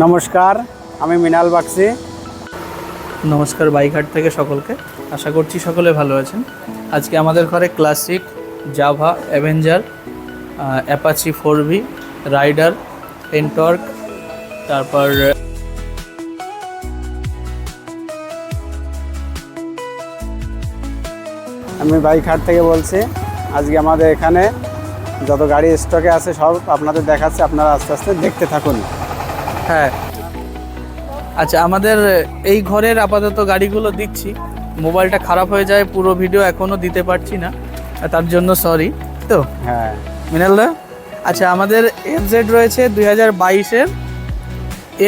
নমস্কার আমি মিনাল বাগসি নমস্কার বাইকহাট থেকে সকলকে। আশা করছি সকলে ভালো আছেন। আজকে আমাদের ঘরে classic Jawa Avenger Apache four V rider NTorq তারপর আমি বাইক হাট থেকে বলছি আজকে আমাদের এখানে যত গাড়ি স্টকে আছে সব আপনাদের দেখাচ্ছে আপনারা আস্তে আস্তে দেখতে থাকুন। হ্যাঁ। আচ্ছা আমাদের এই ঘরের আপাতত গাড়িগুলো দিচ্ছি। মোবাইলটা খারাপ হয়ে যায় পুরো ভিডিও এখনও দিতে পারছি না। তার জন্য সরি তো? হ্যাঁ। মিনালদা আচ্ছা আমাদের এফজেড রয়েছে দুই হাজার বাইশের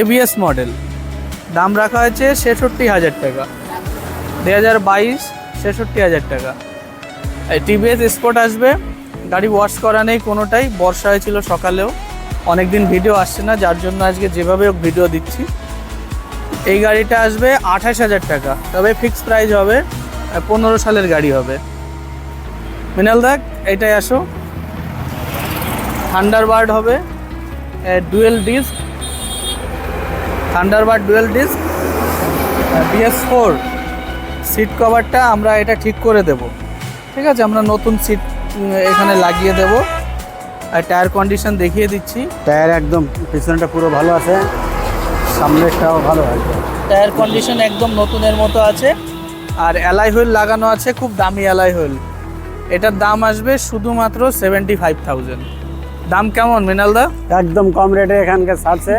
এবিএস মডেল দাম রাখা হয়েছে ছেষট্টি হাজার টাকা। দুই হাজার বাইশ ছেষট্টি হাজার টাকা। টিভিএস স্পোর্ট আসবে। গাড়ি ওয়াশ করা নেই কোনোটাই বর্ষা হয়েছিল সকালেও। অনেক দিন ভিডিও আসছে না, যার জন্য আজকে যেভাবে ভিডিও দিচ্ছি। এই গাড়িটা আসবে আঠাশ হাজার টাকা, তবে ফিক্স প্রাইস হবে পনেরো সালের গাড়ি হবে। মিনাল দাগ এটাই আসো। থান্ডারবার্ড হবে dual disc Thunderbird dual disc BS four seat কভারটা আমরা এটা ঠিক করে দেব। ঠিক আছে, আমরা নতুন সিট এখানে লাগিয়ে দেব। আর টায়ার কন্ডিশন দেখিয়ে দিচ্ছি। টায়ার একদম পিছনটা পুরো ভালো আছে সামনেরটাও ভালো আছে। টায়ার কন্ডিশন একদম নতুনের মতো আছে। আর অ্যালাই হুইল লাগানো আছে খুব দামি অ্যালাই হুইল এটার দাম আসবে শুধুমাত্র সেভেন্টি ফাইভ থাউজেন্ড দাম কেমন মৃণাল দা? একদম কম রেটে এখানকার ছাড়ছে।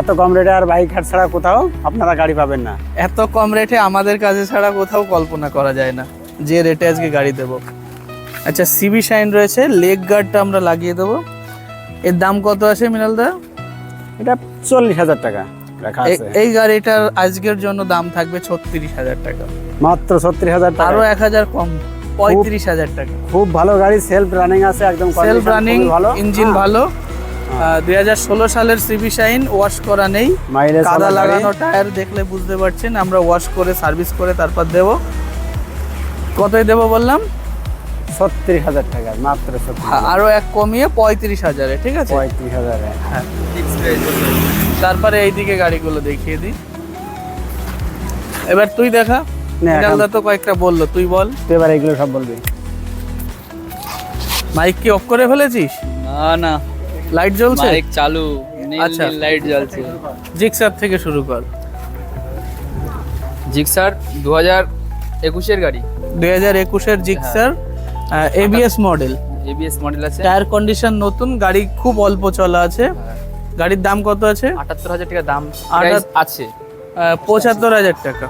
এত কম রেটে আর বাইক হাট ছাড়া কোথাও আপনারা গাড়ি পাবেন না। এত কম রেটে আমাদের কাছে ছাড়া কোথাও কল্পনা করা যায় না। যে রেটে আজকে গাড়ি দেব। আচ্ছা সিবি শাইন রয়েছে লেগ গার্ডটা আমরা লাগিয়ে দেবো। এর দাম কত আছে মৃণাল দা? এটা চল্লিশ হাজার টাকা এই গাড়িটার আজকের জন্য দাম থাকবে ছত্রিশ হাজার টাকা। মাত্র ছত্রিশ হাজার টাকা। আরও এক হাজার কম পঁয়ত্রিশ হাজার টাকা। খুব ভালো গাড়ি সেলফ রানিং আছে একদম সেলফ রানিং ভালো। ইঞ্জিন হ্যাঁ, ভালো। দুই হাজার ষোলো সালের সিবি শাইন ওয়াশ করা নেই। কাদা লাগানো টায়ার দেখলে বুঝতে পারছেন আমরা ওয়াশ করে সার্ভিস করে তারপর দেব। কতই দেব বললাম? ছত্রিশ হাজার টাকা মাত্র আরও এক কমিয়ে পঁয়ত্রিশ হাজারে ঠিক আছে? পঁয়ত্রিশ হাজারে। হ্যাঁ। তারপরে এইদিকে গাড়িগুলো দেখিয়ে দিই। এবার তুই দেখা। তো কয়েকটা বলল তুই বল। তুই এবার এগুলো সব বলবি। মাইক কি অফ করে ফেলেছিস? না না। লাইট জ্বলছে? মাইক চালু আচ্ছা। লাইট জ্বলছে। জিক্সার থেকে শুরু কর। জিক্সার দু হাজার একুশের গাড়ি। দুই হাজার একুশের Gixxer? ABS model ABS model আছে। টায়ার কন্ডিশন নতুন গাড়ি খুব অল্প চলা আছে। গাড়ির দাম কত আছে? আটাত্তর হাজার টাকা দাম। আছে। পঁচাত্তর হাজার টাকা।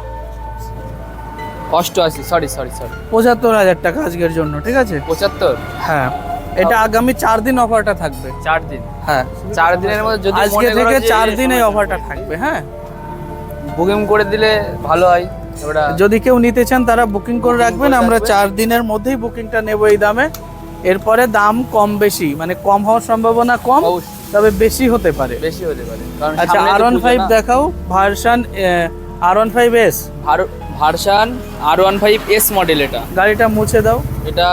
অষ্টআশি সরি সরি সরি পঁচাত্তর হাজার টাকা আজকের জন্য ঠিক আছে? পঁচাত্তর? হ্যাঁ। এটা আগামী চার দিন অফারটা থাকবে। চার দিন? হ্যাঁ। চার দিনের মধ্যে যদি আজকে থেকে চার দিন এই অফারটা থাকবে হ্যাঁ। বুকিং করে দিলে ভালো হয়। যদি কেউ নিতে চান তারা বুকিং করে রাখবেন। আমরা চার দিনের মধ্যেই বুকিংটা নেব এই দামে। এরপরে দাম কম বেশি মানে কম হওয়ার সম্ভাবনা কম তবে বেশি হতে পারে। বেশি হতে পারে। কারণ আচ্ছা আর ওয়ান ফাইভ দেখাও। Version R one five S version R one five S model এটা। গাড়িটা মুছে দাও। এটা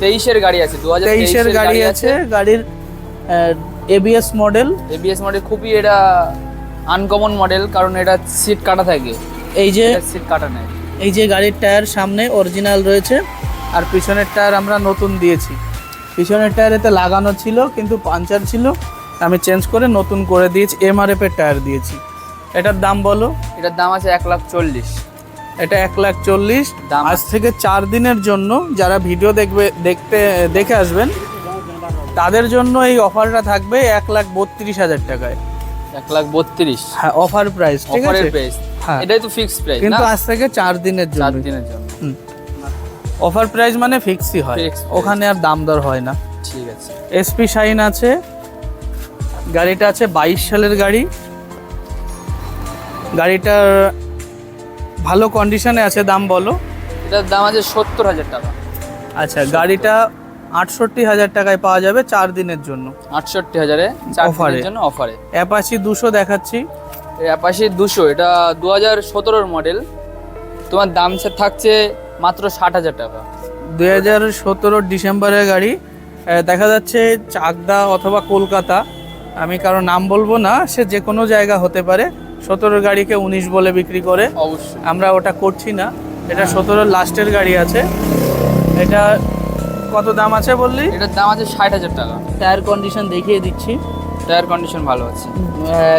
তেইশের গাড়ি আছে দু হাজার তেইশের গাড়ি আছে গাড়ির এবিএস মডেল এবিএস মডেল খুবই এটা আনকমন মডেল কারণ এটা সিট কাটা থাকে। এই যে সিট কাটা নেই এই যে গাড়ির টায়ার সামনে অরিজিনাল রয়েছে। আর পিছনের টায়ার আমরা নতুন দিয়েছি। পিছনের টায়ার এতে লাগানো ছিল কিন্তু পাঞ্চার ছিল। আমি চেঞ্জ করে নতুন করে দিয়েছি এমআরএফ এর টায়ার দিয়েছি। এটার দাম বলো? এটার দাম আছে এক লাখ চল্লিশ। এটা এক লাখ চল্লিশ। দাম আজ থেকে চার দিনের জন্য যারা ভিডিও দেখবে দেখতে দেখে আসবেন তাদের জন্য এই অফারটা থাকবে এক লাখ বত্রিশ হাজার টাকায়। এক লাখ বত্রিশ। হ্যাঁ অফার প্রাইস ঠিক অফারের আছে? প্রাইস। এটাই তো ফিক্স প্রাইস কিন্তু আজ থেকে চার দিনের চার জন্য দিনের জন্য। অফার প্রাইস মানে ফিক্সই হয়। ওখানে আর দাম দর হয় না। ঠিক আছে। এসপি শাইন আছে। গাড়িটা আছে বাইশ সালের গাড়ি। গাড়িটার ভালো কন্ডিশনে আছে দাম বলো। এটার দাম আছে সত্তর হাজার টাকা। আচ্ছা গাড়িটা আটষট্টি হাজার টাকায় পাওয়া যাবে চার দিনের জন্য। আটষট্টি হাজারে চার। দিনের জন্য অফারে অ্যাপাচি দুশো দেখাচ্ছি। অ্যাপাসি দুশো এটা দু হাজার সতেরোর মডেল তোমার দাম সে থাকছে মাত্র ষাট হাজার টাকা। দু হাজার সতেরো ডিসেম্বরের গাড়ি দেখা যাচ্ছে চাকদা অথবা কলকাতা। আমি কারও নাম বলব না সে যে কোনো জায়গা হতে পারে। সতেরো গাড়িকে উনিশ বলে বিক্রি করে। অবশ্যই। আমরা ওটা করছি না। এটা সতেরো লাস্টের গাড়ি আছে। এটা কত দাম আছে বললি? এটার দাম আছে ষাট হাজার টাকা। টায়ার কন্ডিশন দেখিয়ে দিচ্ছি। টায়ার কন্ডিশন ভালো আছে।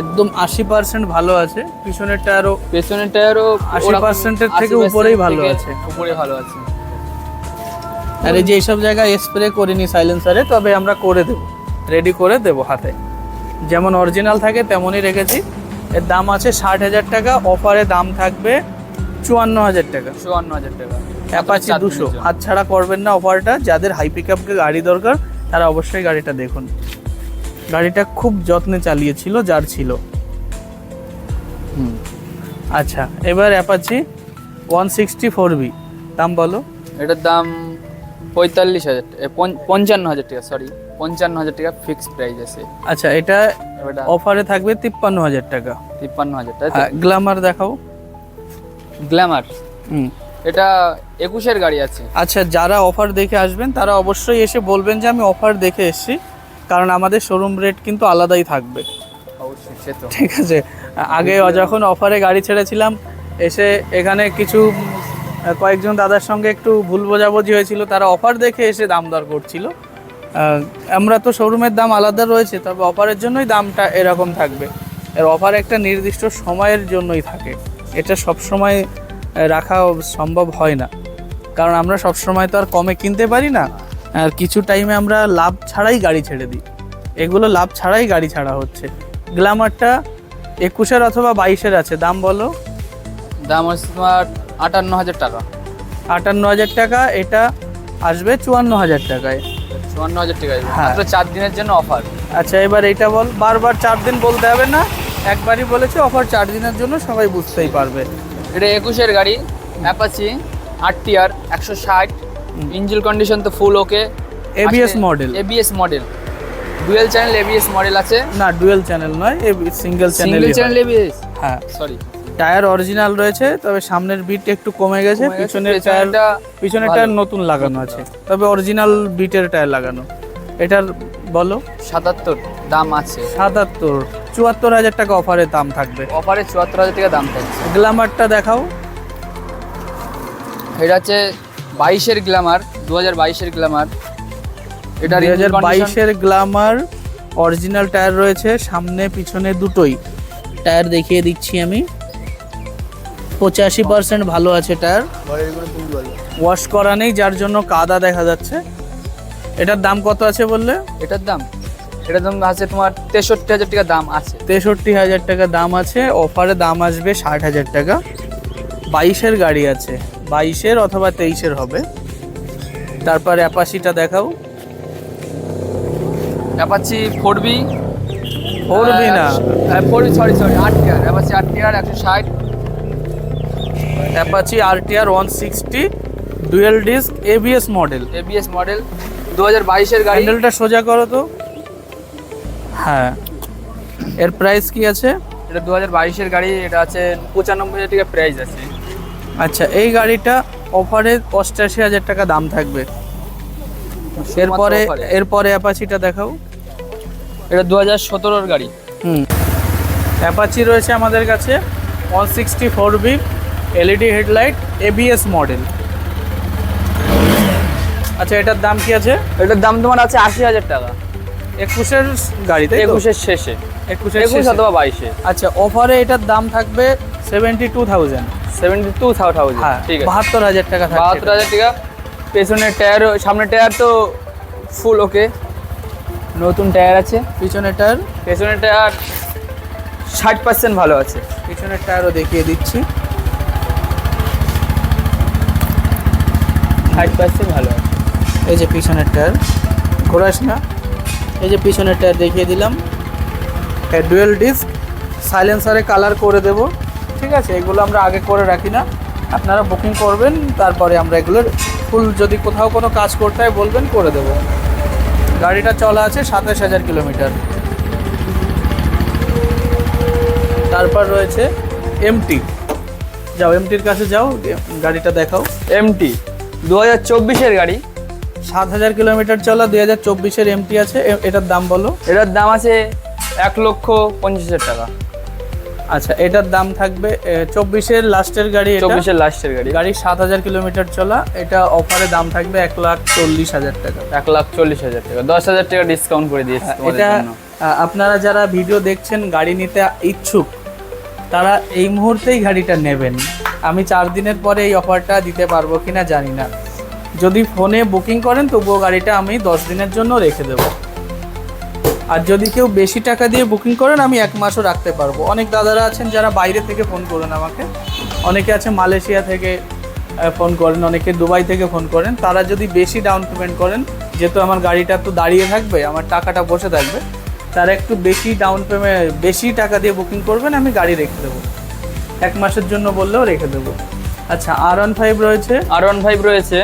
একদম আশি পার্সেন্ট ভালো আছে। পিছনের টায়ারও পেছনের টায়ারও 80% এর থেকে উপরেই ভালো আছে। উপরে ভালো আছে। আর এই যে এইসব জায়গায় স্প্রে করিনি সাইলেন্সারে তবে আমরা করে দেব। রেডি করে দেব হাতে। যেমন অরিজিনাল থাকে তেমনই রেখেছি। এর দাম আছে ষাট হাজার টাকা অফারে দাম থাকবে চুয়ান্ন হাজার টাকা। চুয়ান্ন হাজার টাকা। অ্যাপাচি দুশো। হাত ছাড়া করবেন না অফারটা যাদের হাই পিক আপকে গাড়ি দরকার তারা অবশ্যই গাড়িটা দেখুন। গাড়িটা খুব যত্নে চালিয়েছিল যার ছিল। হুম। আচ্ছা এবার Apache one sixty four V দাম বলো? এটার দাম পঁয়তাল্লিশ হাজার পঞ্চান্ন হাজার টাকা সরি পঞ্চান্ন হাজার টাকা ফিক্সড প্রাইস আছে। আচ্ছা এটা অফারে থাকবে তিপ্পান্ন হাজার টাকা। তিপ্পান্ন হাজার টাকা গ্ল্যামার দেখাও। গ্ল্যামার হুম। এটা একুশের গাড়ি আছে। আচ্ছা যারা অফার দেখে আসবেন তারা অবশ্যই এসে বলবেন যে আমি অফার দেখে এসেছি। কারণ আমাদের শোরুম রেট কিন্তু আলাদাই থাকবে। অবশ্যই সে তো। ঠিক আছে? আগে যখন অফারে গাড়ি ছেড়েছিলাম এসে এখানে কিছু কয়েকজন দাদার সঙ্গে একটু ভুল বোঝাবুঝি হয়েছিল তারা অফার দেখে এসে দাম দর করছিল। আমরা তো শোরুমের দাম আলাদা রয়েছে তবে অফারের জন্যই দামটা এরকম থাকবে। এর অফার একটা নির্দিষ্ট সময়ের জন্যই থাকে। এটা সব সময় রাখা সম্ভব হয় না। কারণ আমরা সব সময় তো আর কমে কিনতে পারি না। কিছু টাইমে আমরা লাভ ছাড়াই গাড়ি ছেড়ে দিই। এগুলো লাভ ছাড়াই গাড়ি ছাড়া হচ্ছে। গ্ল্যামারটা একুশের অথবা বাইশের আছে দাম বলো? দাম হচ্ছে তোমার আটান্ন হাজার টাকা। আটান্ন হাজার টাকা এটা আসবে চুয়ান্ন হাজার টাকায়। চুয়ান্ন হাজার টাকা আসবে। হ্যাঁ। মাত্র চার দিনের জন্য অফার আচ্ছা এবার এটা বল বারবার চার দিন বলতে হবে না একবারই বলেছে অফার চার দিনের জন্য সবাই বুঝতেই পারবে। এটা একুশের গাড়ি অ্যাপাচি টিয়ার একশো ষাট ইঞ্জিল কন্ডিশন তো full okay ABS model। ABS model dual channel ABS model আছে। না ডুয়েল চ্যানেল নয় single channel single channel ABS হ্যাঁ। সরি টায়ার অরিজিনাল রয়েছে তবে সামনের বিট একটু কমে গেছে পিছনের টায়ার পেছনেরটা পিছনের টায়ার নতুন লাগানো আছে। তবে অরিজিনাল বিটের টায়ার লাগানো। এটার বলো? সাতাত্তর দাম আছে। সাতাত্তর চুয়াত্তর হাজার টাকা অফারের দাম থাকবে। অফারে চুয়াত্তর হাজার টাকা দাম থাকছে। গ্ল্যামারটা দেখাও। এটা হচ্ছে বাইশের গ্ল্যামার দু হাজার বাইশের গ্ল্যামার এটা দু হাজার বাইশের গ্ল্যামার অরিজিনাল টায়ার রয়েছে সামনে পিছনে দুটোই। টায়ার দেখিয়ে দিচ্ছি আমি। পঁচাশি পার্সেন্ট ভালো আছে টায়ার ওয়াশ করা নেই যার জন্য কাদা দেখা যাচ্ছে। এটার দাম কত আছে বললে? এটার দাম? এটার দাম আছে তোমার তেষট্টি হাজার টাকা দাম আছে। তেষট্টি হাজার টাকা দাম আছে অফারে দাম আসবে ষাট হাজার টাকা। বাইশের গাড়ি আছে। বাইশের অথবা তেইশের হবে। তারপর অ্যাপাসিটা দেখাও। Apache four V. Four V না। ফোর সরি সরি আট টিয়ার। অ্যাপাচি আট টিয়ার একশো ষাট। Apache RTR one sixty dual disc ABS model ABS model দু হাজার বাইশের গাড়ি। হ্যান্ডেলটা সোজা করো তো। হ্যাঁ। এর প্রাইস কি আছে? এটা দু হাজার বাইশের গাড়ি এটা আছে পঁচানব্বই হাজার টাকা প্রাইস আছে। আচ্ছা এই গাড়িটা অফারে অষ্টাশি হাজার টাকা দাম থাকবে। এরপরে এরপরে অ্যাপাচিটা দেখাও। এটা দু হাজার সতেরোর গাড়ি। হুম। অ্যাপাচি রয়েছে আমাদের কাছে one sixty four V LED headlight ABS model. আচ্ছা এটার দাম কি আছে? এটার দাম তোমার আছে আশি হাজার টাকা। একুশের গাড়িতে একুশের শেষে। একুশের একুশ শেষে। অথবা বাইশে। আচ্ছা অফারে এটার দাম থাকবে seventy two thousand seventy two thousand হ্যাঁ ঠিক আছে। বাহাত্তর হাজার টাকা বাহাত্তর হাজার টাকা। পেছনের টায়ার সামনের টায়ার তো ফুল ওকে নতুন টায়ার আছে। পিছনের টায়ার? পেছনের টায়ার ষাট পার্সেন্ট ভালো আছে। পিছনের টায়ারও দেখিয়ে দিচ্ছি। ষাট পার্সেন্ট ভালো আছে। এই যে পিছনের টায়ার। ঘোরাস না। এই যে পিছনের টায়ার দেখিয়ে দিলাম। ডুয়েল ডিস্ক সাইলেন্সারে কালার করে দেব। ঠিক আছে? এগুলো আমরা আগে করে রাখি না। আপনারা বুকিং করবেন তারপরে আমরা এগুলোর ফুল যদি কোথাও কোনো কাজ করতে হয় বলবেন করে দেব। গাড়িটা চলা আছে সাতাশ হাজার কিলোমিটার। তারপর রয়েছে এমটি যাও এমটির কাছে যাও গাড়িটা দেখাও। এমটি দু হাজার চব্বিশের গাড়ি। সাত হাজার কিলোমিটার চলা দুই হাজার চব্বিশের এমটি আছে। এটার দাম বলো। এটার দাম আছে এক লক্ষ পঞ্চাশ হাজার টাকা। আচ্ছা এটার দাম থাকবে চব্বিশের লাস্টের গাড়ি চব্বিশের লাস্টের গাড়ি। গাড়ি সাত হাজার কিলোমিটার চলা এটা অফারে দাম থাকবে এক লাখ চল্লিশ হাজার টাকা। এক লাখ চল্লিশ হাজার টাকা দশ হাজার টাকা ডিসকাউন্ট করে দিয়েছি এটা আপনারা যারা ভিডিও দেখছেন গাড়ি নিতে ইচ্ছুক তারা এই মুহূর্তেই গাড়িটা নেবেন। আমি চার দিনের পরে এই অফারটা দিতে পারব কিনা জানি না। যদি ফোনে বুকিং করেন তবুও গাড়িটা আমি দশ দিনের জন্য রেখে দেবো। আর যদি কেউ বেশি টাকা দিয়ে বুকিং করেন, আমি এক মাসও রাখতে পারব। অনেক দাদারা আছেন যারা বাইরে থেকে ফোন করেন আমাকে। অনেকে আছে মালয়েশিয়া থেকে ফোন করেন, অনেকে দুবাই থেকে ফোন করেন। তারা যদি বেশি ডাউন পেমেন্ট করেন, যেহেতু আমার গাড়িটা তো দাঁড়িয়ে থাকবে, আমার টাকাটা বসে থাকবে, তারা একটু বেশি ডাউন পেমেন্ট বেশি টাকা দিয়ে বুকিং করবেন, আমি গাড়ি রেখে দেবো। এক মাসের জন্য বললেও রেখে দেবো। আচ্ছা আর ওয়ান ফাইভ রয়েছে? আর ওয়ান ফাইভ রয়েছে।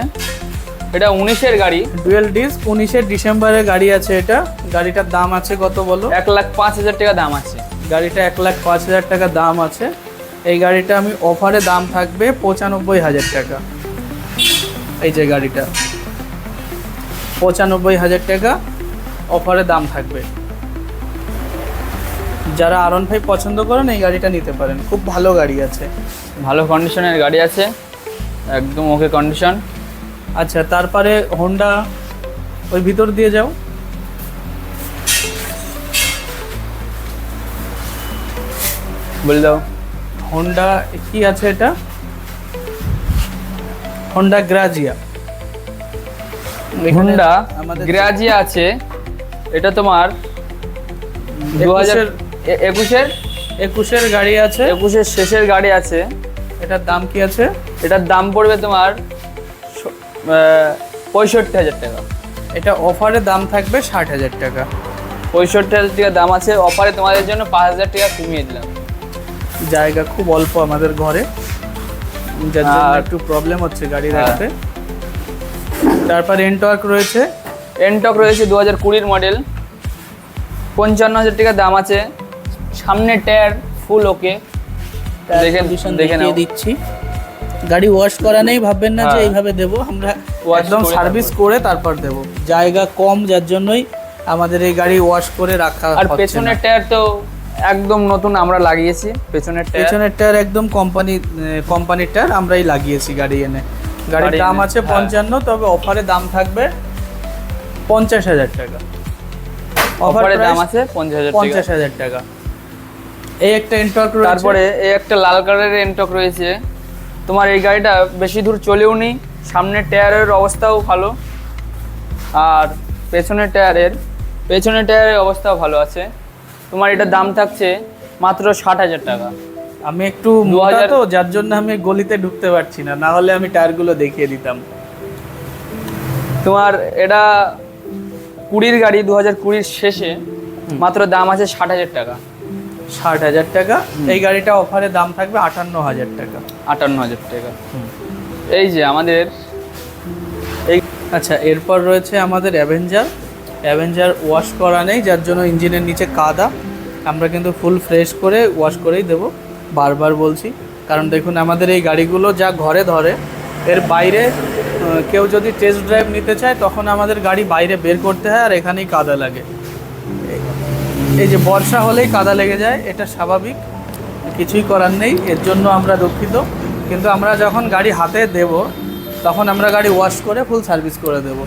এটা উনিশের গাড়ি। ডুয়েল ডিস্ক উনিশের ডিসেম্বরের গাড়ি আছে এটা। গাড়িটার দাম আছে কত বলো? এক লাখ পাঁচ হাজার টাকা দাম আছে। গাড়িটা এক লাখ পাঁচ হাজার টাকা দাম আছে। এই গাড়িটা আমি অফারে দাম থাকবে পঁচানব্বই হাজার টাকা। এই যে গাড়িটা। পঁচানব্বই হাজার টাকা অফারে দাম থাকবে। যারা আর ওয়ান ফাইভ পছন্দ করেন এই গাড়িটা নিতে পারেন। খুব ভালো গাড়ি আছে। ভালো কন্ডিশনের গাড়ি আছে। একদম ওকে কন্ডিশন আচ্ছা তারপরে হোন্ডা ওই ভিতর দিয়ে যাও। বলে দাও। হোন্ডা কি আছে এটা? হোন্ডা গ্রাজিয়া হুন্ডা গ্রাজিয়া আছে। এটা তোমার দু হাজার একুশের- একুশের গাড়ি আছে। একুশের শেষের গাড়ি আছে। এটার দাম কি আছে? এটার দাম পড়বে তোমার পঁয়ষট্টি হাজার টাকা। এটা অফারে দাম থাকবে ষাট হাজার টাকা। পঁয়ষট্টি হাজার টাকা দাম আছে অফারে তোমাদের জন্য পাঁচ হাজার টাকা কমিয়ে দিলাম। জায়গা খুব অল্প আমাদের ঘরে। যার জন্য একটু প্রবলেম হচ্ছে গাড়ি হ্যাঁ। রাখতে। তারপর এনটর্ক রয়েছে। এনটক রয়েছে দু হাজার কুড়ির মডেল পঞ্চান্ন হাজার টাকা দাম আছে। সামনে টায়ার ফুল ওকে দেখে দেখে দিচ্ছি। গাড়ি ওয়াশ করা নেই ভাববেন না যে হ্যাঁ। এইভাবে দেবো। আমরা একদম সার্ভিস করে তারপর দেব। জায়গা কম যার জন্যই আমাদের এই গাড়ি ওয়াশ করে রাখা আর পেছনের টায়ার তো একদম নতুন আমরা লাগিয়েছি। পেছনের টায়ার পেছনের টায়ার একদম কোম্পানি কোম্পানির টায়ার আমরাই লাগিয়েছি গাড়ি এনে। গাড়ির দাম আছে হ্যাঁ। পঞ্চান্ন তবে অফারে দাম থাকবে পঞ্চাশ হাজার টাকা। অফারে দাম আছে পঞ্চাশ হাজার টাকা। এই একটা এন্টর্ক রয়েছে। তারপরে এই একটা লাল কালারের এনটক রয়েছে। তোমার এই গাড়িটা বেশি দূর চলেও নি সামনের টায়ারের অবস্থাও ভালো। আর পেছনের টায়ারের পেছনের টায়ারের অবস্থাও ভালো আছে। তোমার এটার দাম থাকছে মাত্র ষাট হাজার টাকা। আমি একটু মোটা তো যার জন্য আমি গলিতে ঢুকতে পারছি না। না হলে আমি টায়ারগুলো দেখিয়ে দিতাম। তোমার এটা কুড়ির গাড়ি দু হাজার কুড়ির শেষে মাত্র দাম আছে ষাট হাজার টাকা। ষাট হাজার টাকা। এই গাড়িটা অফারে দাম থাকবে আটান্ন হাজার টাকা। আটান্ন হাজার টাকা। এই যে আমাদের এই আচ্ছা এরপর রয়েছে আমাদের অ্যাভেঞ্জার অ্যাভেঞ্জার ওয়াশ করা নেই যার জন্য ইঞ্জিনের নিচে কাদা। আমরা কিন্তু ফুল ফ্রেশ করে ওয়াশ করেই দেবো বারবার বলছি। কারণ দেখুন আমাদের এই গাড়িগুলো যা ঘরে ধরে এর বাইরে কেউ যদি টেস্ট ড্রাইভ নিতে চায় তখন আমাদের গাড়ি বাইরে বের করতে হয় আর এখানেই কাদা লাগে। এই- যে বর্ষা হলেই কাদা লেগে যায় এটা স্বাভাবিক। কিছুই করার নেই এর জন্য আমরা দুঃখিত। কিন্তু আমরা যখন গাড়ি হাতে দেব তখন আমরা গাড়ি ওয়াশ করে ফুল সার্ভিস করে দেব।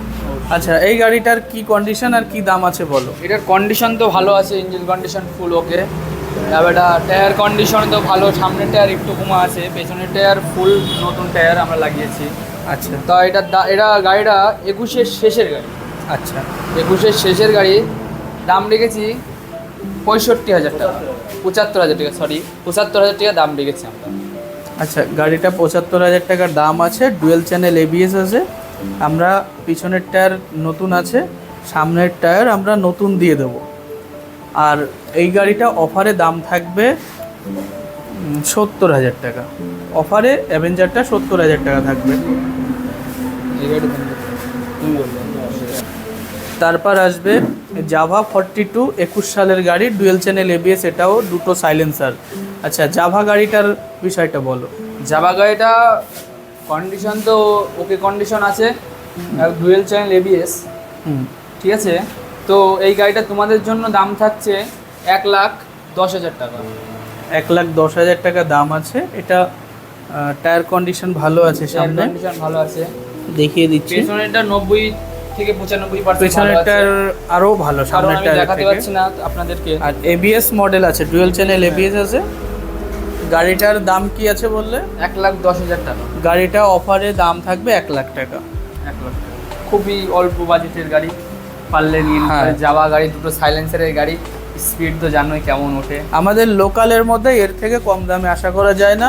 আচ্ছা এই গাড়িটার কি কন্ডিশন আর কি দাম আছে বলো? এটার কন্ডিশন তো ভালো আছে ইঞ্জিন কন্ডিশন ফুল ওকে এটা টায়ার কন্ডিশন তো ভালো সামনের টায়ার একটু কমা আছে পেছনের টায়ার ফুল নতুন টায়ার আমরা লাগিয়েছি। আচ্ছা। তা এটা এটা গাড়িটা একুশের শেষের গাড়ি। আচ্ছা। একুশের শেষের গাড়ি দাম রেখেছি পঁয়ষট্টি হাজার টাকা। পঁচাত্তর হাজার টাকা সরি পঁচাত্তর হাজার টাকা দাম রেখেছি আমরা। আচ্ছা গাড়িটা পঁচাত্তর হাজার টাকার দাম আছে ডুয়েল চ্যানেল এবিএস আছে। আমরা পিছনের টায়ার নতুন আছে সামনের টায়ার আমরা নতুন দিয়ে দেব। আর এই গাড়িটা অফারে দাম থাকবে সত্তর হাজার টাকা। অফারে অ্যাভেঞ্জারটা সত্তর হাজার টাকা থাকবে। তারপর আসবে জাভা ফর্টি টু একুশ সালের গাড়ি ডুয়েল চ্যানেল এবিএস এটাও দুটো সাইলেন্সার আচ্ছা জাভা গাড়িটার বিষয়টা বলো। জাভা গাড়িটা কন্ডিশন তো ওকে কন্ডিশন আছে। ডুয়েল চ্যানেল এবিএস ঠিক আছে? তো এই গাড়িটা তোমাদের জন্য দাম থাকছে এক লাখ দশ হাজার টাকা। এক লাখ দশ হাজার টাকা দাম আছে। এটা টায়ার কন্ডিশন ভালো আছে সামনে। কন্ডিশন ভালো আছে। দেখিয়ে দিচ্ছি। পেছনেরটা নব্বই থেকে পঁচানব্বই পার্সেন্ট পেছনেরটার আরও ভালো কারণ সামনের আমি টায়ার দেখাতে পারছি না আপনাদেরকে। আর এবিএস মডেল আছে ডুয়েল চ্যানেল এবিএস আছে। গাড়িটার দাম কি আছে বললে? এক লাখ দশ হাজার টাকা। গাড়িটা অফারে দাম থাকবে এক লাখ টাকা। এক লাখ টাকা। খুবই অল্প বাজেটের গাড়ি। পারলে নিয়ে নিতে হ্যাঁ। যাওয়া গাড়ি দুটো সাইলেন্সারের গাড়ি। স্পিড তো জানোই কেমন ওঠে। আমাদের লোকালের মধ্যে এর থেকে কম দামে আশা করা যায় না।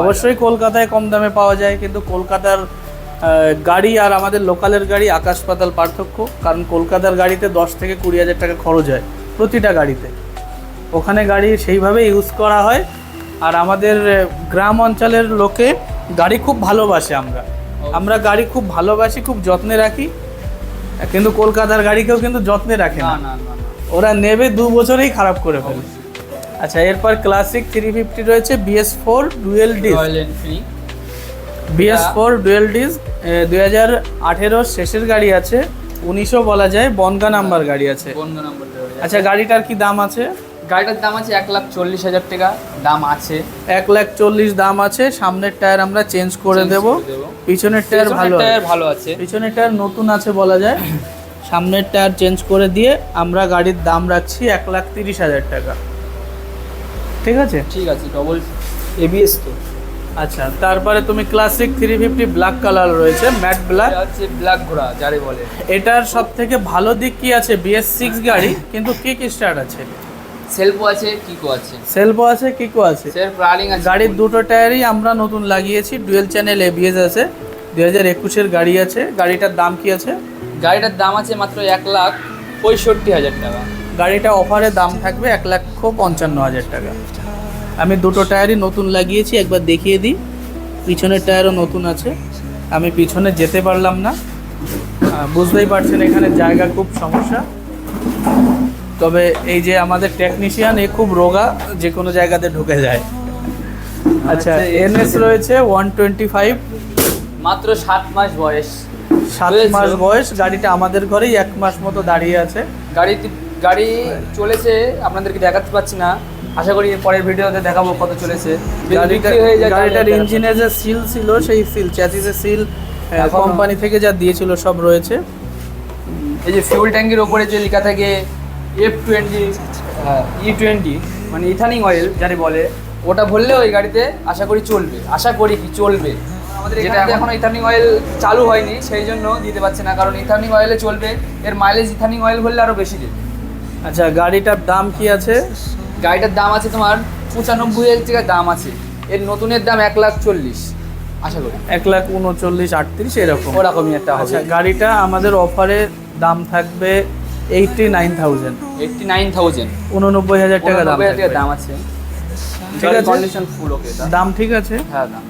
অবশ্যই কলকাতায় কম দামে পাওয়া যায় কিন্তু কলকাতার গাড়ি আর আমাদের লোকালের গাড়ি আকাশ পাতাল পার্থক্য কারণ কলকাতার গাড়িতে দশ থেকে কুড়ি হাজার টাকা খরচ হয় প্রতিটা গাড়িতে। ওখানে গাড়ি সেইভাবে ইউজ করা হয়। আর আমাদের গ্রাম অঞ্চলের লোকে গাড়ি খুব ভালোবাসে আমরা। আমরা গাড়ি খুব ভালোবাসি খুব যত্নে রাখি। কিন্তু কলকাতার গাড়িকেও কিন্তু যত্নে রাখে না। ওরা নেবে দু বছরেই খারাপ করে ফেলে। আচ্ছা এরপর ক্লাসিক থ্রি ফিফটি রয়েছে BS four dual disc Royal Enfield BS four dual disc দুই হাজার আঠেরোর শেষের গাড়ি আছে উনিশও বলা যায় বনগা নাম্বার গাড়ি আছে। বন্ধ নাম্বার আচ্ছা গাড়িটার কি দাম আছে? গাড়িটার দাম আছে এক লাখ চল্লিশ হাজার টাকা দাম আছে। এক লাখ চল্লিশ দাম আছে সামনের টায়ার আমরা চেঞ্জ করে দেব। পিছনের টায়ার ভালো টায়ার। ভালো আছে। পিছনের টায়ার নতুন আছে বলা যায়। সামনের টায়ার চেঞ্জ করে দিয়ে আমরা গাড়ির দাম রাখছি এক লাখ তিরিশ হাজার টাকা। ঠিক আছে? ঠিক আছে ডবল এবিএস তো আচ্ছা তারপরে তুমি Classic three fifty black colour রয়েছে ম্যাট ব্ল্যাক হচ্ছে ব্ল্যাক ঘোড়া যারে বলে। এটার সব থেকে ভালো দিক কি আছে? বিএস সিক্স গাড়ি কিন্তু কিক স্টার্ট আছে? সেলফো আছে কিকো আছে। সেলফো আছে কিকো আছে। সেলফ রানিং আছে। গাড়ির দুটো টায়ারই আমরা নতুন লাগিয়েছি ডুয়েল চ্যানেল এবিএস আছে দুই হাজার একুশের গাড়ি আছে। গাড়িটার দাম কি আছে? গাড়িটার দাম আছে মাত্র এক লাখ পঁয়ষট্টি হাজার টাকা। গাড়িটা অফারে দাম থাকবে এক লক্ষ পঞ্চান্ন হাজার টাকা। আমি দুটো টায়ারই নতুন লাগিয়েছি একবার দেখিয়ে দিই। পিছনের টায়ারও নতুন আছে। আমি পিছনে যেতে পারলাম না। বুঝতেই পারছেন এখানে জায়গা খুব সমস্যা। তবে এই যে আমাদের টেকনিশিয়ান এ খুব রোগা যে কোনো জায়গাতে ঢুকে যায়। আচ্ছা আচ্ছা, এনএস রয়েছে ওয়ান টোয়েন্টি ফাইভ। মাত্র সাত মাস বয়স। সাত মাস বয়স গাড়িটা আমাদের ঘরেই এক মাস মতো দাঁড়িয়ে আছে। গাড়ি গাড়ি চলেছে আপনাদেরকে দেখাতে পাচ্ছি না। আশা করি পরের ভিডিওতে দেখাবো কত চলেছে। হয়ে গাড়িটার ইঞ্জিনে যে সিল ছিল সেই সিল চ্যাসিসের সিল এখনো- কোম্পানি থেকে যা দিয়েছিল সব রয়েছে। এই যে ফিউল ট্যাঙ্কির ওপরে যে লেখা থাকে এফ টোয়েন্টি ই টোয়েন্টি মানে ইথানিং অয়েল যারে বলে ওটা ভরলেও ওই গাড়িতে আশা করি চলবে। আশা করি কি চলবে। আমাদের যেটা এখনও ইথানিং অয়েল চালু হয়নি সেই জন্য দিতে পারছে না কারণ ইথানিং অয়েলে চলবে। এর মাইলেজ ইথানিং অয়েল ভরলে আরও বেশি দেবে। আচ্ছা গাড়িটার দাম কি আছে? গাড়িটার দাম আছে তোমার পঁচানব্বই হাজার টাকা দাম আছে। এর নতুনের দাম এক লাখ চল্লিশ। আশা করি। এক লাখ উনচল্লিশ আটত্রিশ এরকম। ওরকমই একটা আচ্ছা হবে গাড়িটা আমাদের অফারে দাম থাকবে eighty nine thousand eighty nine thousand উননব্বই হাজার টাকা দাম। দাম আছে। ঠিক আছে। কন্ডিশন ফুল ওকে দাম ঠিক আছে? হ্যাঁ দাম।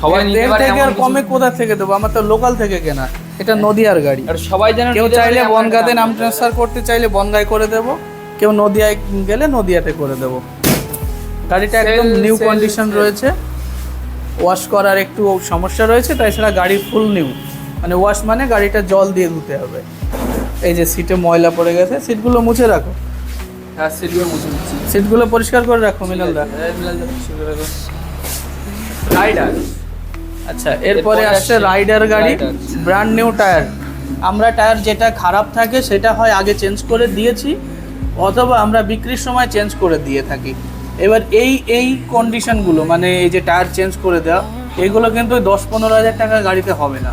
সবাই নিতে পারে থেকে আর কমে কোথা থেকে দেবো? আমার তো লোকাল থেকে কেনা। এটা নদিয়ার গাড়ি। আর সবাই যেন কেউ চাইলে বনগাতে নাম ট্রান্সফার করতে চাইলে বনগায় করে দেব। কেউ নদিয়ায় গেলে নদিয়াতে করে দেব। গাড়িটা একদম নিউ কন্ডিশন রয়েছে। ওয়াশ করার একটু সমস্যা রয়েছে তাছাড়া গাড়ি ফুল নিউ মানে ওয়াশ মানে গাড়িটা জল দিয়ে ধুতে হবে। এই যে সিটে ময়লা পড়ে গেছে সিটগুলো মুছে রাখো। হ্যাঁ সেগুলো মুছে সিটগুলো পরিষ্কার করে রাখো মিনাল দা। রাইডার আচ্ছা এরপরে আসছে রাইডার গাড়ি ব্র্যান্ড নিউ টায়ার আমরা টায়ার যেটা খারাপ থাকে সেটা হয় আগে চেঞ্জ করে দিয়েছি। অথবা আমরা বিক্রির সময় চেঞ্জ করে দিয়ে থাকি। এবার এই এই কন্ডিশনগুলো মানে এই যে টায়ার চেঞ্জ করে দেওয়া এগুলো কিন্তু দশ পনেরো হাজার টাকা গাড়িতে হবে না।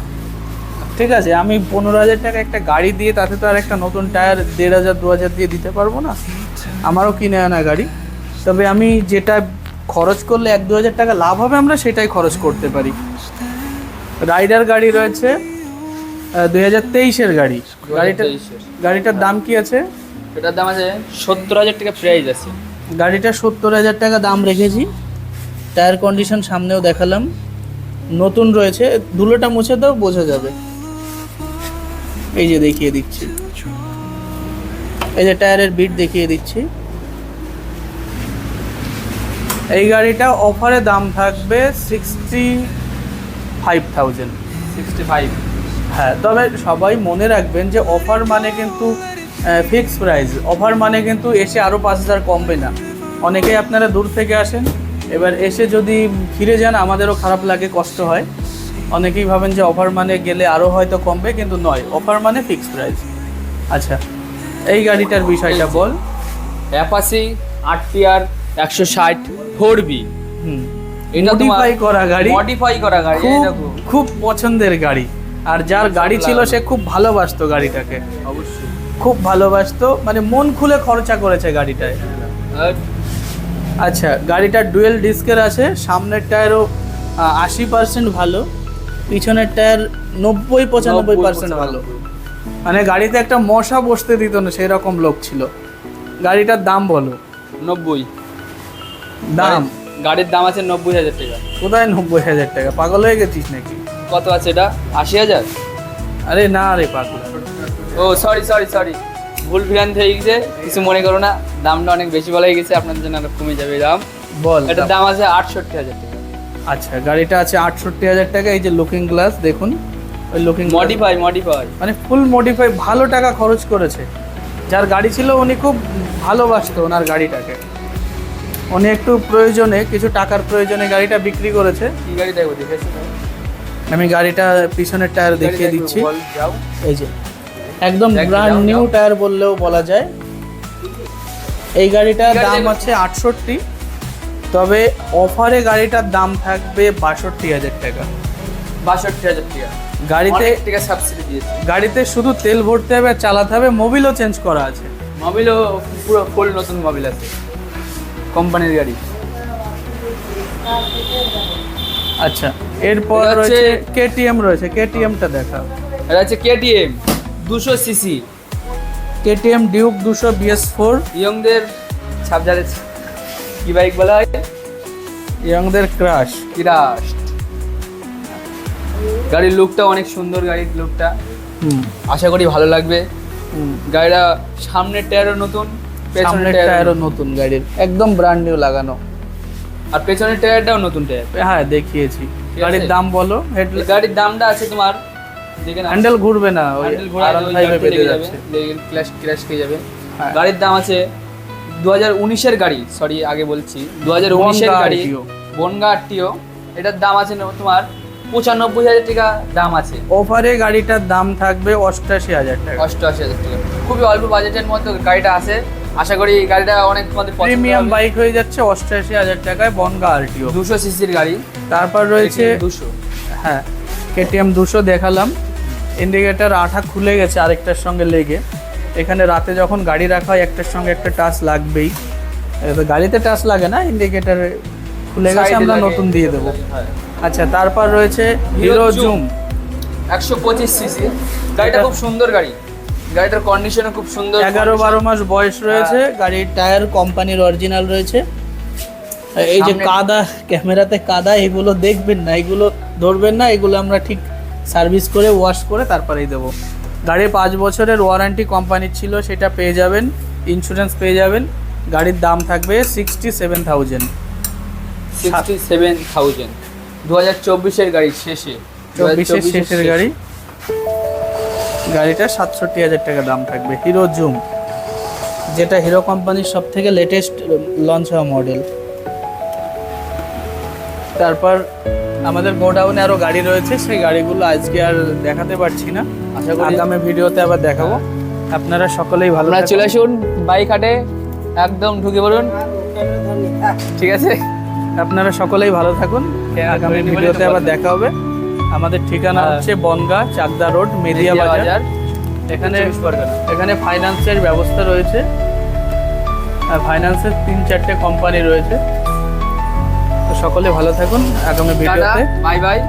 ঠিক আছে আমি পনেরো হাজার টাকা একটা গাড়ি দিয়ে তাতে তো আর একটা নতুন টায়ার দেড় হাজার দু হাজার দিয়ে দিতে পারব না। আমারও কিনে আনা গাড়ি। তবে আমি যেটা খরচ করলে এক দু হাজার টাকা লাভ হবে আমরা সেটাই খরচ করতে পারি। রাইডার গাড়ি রয়েছে দুই হাজার তেইশের গাড়ি। গাড়িটা গাড়িটার দাম কি আছে? এটার দাম আছে সত্তর হাজার টাকা প্রাইস আছে। গাড়িটা সত্তর হাজার টাকা দাম রেখেছি। টায়ার কন্ডিশন সামনেও দেখালাম। নতুন রয়েছে। ধুলোটা মুছে দাও বোঝা যাবে। এই যে দেখিয়ে দিচ্ছি। এই যে টায়ারের বিট দেখিয়ে দিচ্ছি। এই গাড়িটা অফারে দাম থাকবে sixty five thousand sixty five হ্যাঁ তবে সবাই মনে রাখবেন যে অফার মানে কিন্তু ফিক্স প্রাইস অফার মানে কিন্তু এসে আরও পাঁচ হাজার কমবে না। অনেকেই আপনারা দূর থেকে আসেন। এবার এসে যদি ফিরে যান আমাদেরও খারাপ লাগে কষ্ট হয়। অনেকেই ভাবেন যে অফার মানে গেলে আরও হয়তো কমবে কিন্তু নয়। অফার মানে ফিক্স প্রাইস আচ্ছা এই গাড়িটার বিষয়টা বল। অ্যাপাসি আট টিয়ার একশো ষাট ফোর বি। হুম। মডিফাই করা গাড়ি। মডিফাই করা গাড়ি খুব পছন্দের গাড়ি। আর যার গাড়ি ছিল সে খুব ভালোবাসতো গাড়িটাকে। অবশ্যই। খুব ভালোবাসতো মানে মন খুলে খরচা করেছে গাড়িটায়। আচ্ছা গাড়িটা ডুয়েল ডিস্কের আছে সামনের টায়ারও আশি পার্সেন্ট ভালো পিছনের টায়ার নব্বই পঁচানব্বই পার্সেন্ট ভালো। মানে গাড়িতে একটা মশা বসতে দিত না সেই রকম লোক ছিল। গাড়িটার দাম বলো। নব্বই। দাম? গাড়ির- গাড়ির দাম আছে নব্বই হাজার টাকা। কোথায় নব্বই হাজার টাকা? পাগল হয়ে গেছিস নাকি? কত আছে এটা? আশি হাজার? আরে না রে পাগল। ও সরি সরি সরি ভুল ভ্রান্তি হয়ে গেছে। কিছু মনে করো না দামটা অনেক বেশি বলা হয়ে গেছে আপনার জন্য আরও কমে যাবে দাম। বল এটার দাম। আছে আটষট্টি হাজার টাকা। আচ্ছা গাড়িটা আছে আটষট্টি হাজার টাকা এই যে লুকিং গ্লাস দেখুন। ওই লুকিং মডিফাই মডিফাই মানে ফুল মডিফাই ভালো টাকা খরচ করেছে। যার গাড়ি ছিল উনি খুব ভালোবাসতো ওনার গাড়িটাকে। উনি একটু প্রয়োজনে কিছু টাকার প্রয়োজনে গাড়িটা বিক্রি করেছে। কি গাড়ি দেখব দেখেছ আমি গাড়িটা পিছনের টায়ার দেখিয়ে দিচ্ছি। এই যে। একদম ব্র্যান্ড নিউ টায়ার বললেও বলা যায়। এই গাড়িটার দাম আছে আটষট্টি। তবে অফারে গাড়িটার দাম থাকবে বাষট্টি হাজার টাকা। বাষট্টি হাজার টাকা। গাড়িতে সাবসিডি দিয়েছে। গাড়িতে শুধু তেল ভরতে হবে আর চালাতে হবে মোবিলও চেঞ্জ করা আছে। মোবিলও পুরো ফুল নতুন মোবিল আছে। কোম্পানির গাড়ি। আচ্ছা এরপর রয়েছে কেটিএম রয়েছে। কেটিএমটা দেখা এটা হচ্ছে কেটিএম দুশো সিসি। কেটিএম ডিউক দুশো বিএস ফোর। ইয়ংদের সাবজারে কি বাইক বলা হয়? ইয়ংদের ক্রাশ। কিরাস গাড়ির লুকটা অনেক সুন্দর গাড়ির লুকটা। আশা করি ভালো লাগবে। গাড়িটা সামনের টায়ারও নতুন পেছনের টায়ারও নতুন। গাড়ির একদম ব্র্যান্ড নিউ লাগানো। আর পেছনের টায়ারটাও নতুন টায়ার। হ্যাঁ দেখিয়েছি। গাড়ির দাম বলো। গাড়ির দামটা আছে তোমার হ্যান্ডেল ঘুরবে না ওই যাচ্ছে। ক্র্যাশ ক্র্যাশ খেয়ে যাবে। হ্যাঁ। গাড়ির দাম আছে দু হাজার উনিশের গাড়ি সরি আগে বলছি। দু হাজার উনিশের গাড়ি বনগা আরটিও এটার দাম আছে তোমার পঁচানব্বই হাজার টাকা দাম আছে। অফারে গাড়িটার দাম থাকবে অষ্টাশি হাজার টাকা। অষ্টআশি হাজার টাকা। খুবই অল্প বাজেটের মধ্যে গাড়িটা আছে। আশা করি গাড়িটা অনেক তোমাদের প্রিমিয়াম বাইক হয়ে যাচ্ছে অষ্টাশি হাজার টাকায় বনগা আরটিও দুশো সিসির গাড়ি। তারপর রয়েছে দুশো। হ্যাঁ কেটিএম দুশো দেখালাম। ইন্ডিকেটার আঠা খুলে গেছে আরেকটার সঙ্গে লেগে। এখানে রাতে যখন গাড়ি রাখা হয় একটার সঙ্গে একটা টাচ লাগবেই। গাড়িতে টাচ লাগে না ইন্ডিকেটারে খুলে গেছে আমরা নতুন দিয়ে দেবো। আচ্ছা তারপর রয়েছে হিরো জুম একশো পঁচিশ সিসি গাড়িটা খুব সুন্দর গাড়ি। গাড়িটার কন্ডিশনও খুব সুন্দর এগারো বারো মাস বয়স রয়েছে গাড়ির টায়ার কোম্পানির অরিজিনাল রয়েছে। এই যে কাদা ক্যামেরাতে কাদা এগুলো দেখবেন না এগুলো ধরবেন না এগুলো আমরা ঠিক সার্ভিস করে ওয়াশ করে তারপরেই দেবো। গাড়ির পাঁচ বছরের ওয়ারেন্টি কোম্পানির ছিল সেটা পেয়ে যাবেন ইন্স্যুরেন্স পেয়ে যাবেন। গাড়ির দাম থাকবে sixty seven thousand sixty seven thousand দু হাজার চব্বিশের গাড়ি শেষে। চব্বিশের শেষের গাড়ি। গাড়িটা সাতষট্টি হাজার টাকা দাম থাকবে। হিরো জুম যেটা হিরো কোম্পানির সব থেকে লেটেস্ট লঞ্চ হওয়া মডেল তারপর আমাদের গোডাউনে আরও গাড়ি রয়েছে সেই গাড়িগুলো আজকে আর দেখাতে পারছি না। আশা করি আগামী ভিডিওতে আবার দেখাবো। আপনারা সকলেই ভালো আপনারা চলে আসুন বাইক হাটে একদম ঢুকে পড়ুন। ঠিক আছে? আপনারা সকলেই ভালো থাকুন। হ্যাঁ, আগামী ভিডিওতে আবার দেখা হবে। আমাদের ঠিকানা হ্যাঁ। হচ্ছে বনগা চাকদা রোড মেদিয়া বাজার। এখানে এখানে ফাইন্যান্সের ব্যবস্থা রয়েছে। আর ফাইন্যান্সের তিন চারটে কোম্পানি রয়েছে। তো সকলে ভালো থাকুন। আগামী ভিডিওতে বাই বাই।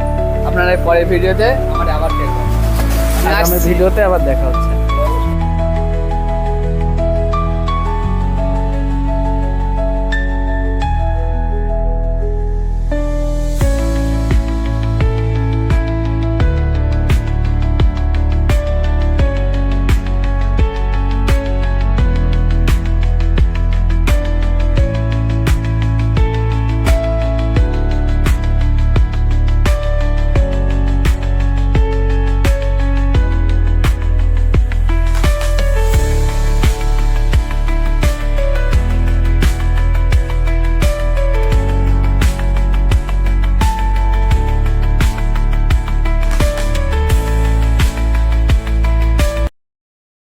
আপনারা পরের ভিডিওতে আমার আবার দেখবেন আগামী ভিডিওতে আবার দেখা হচ্ছে।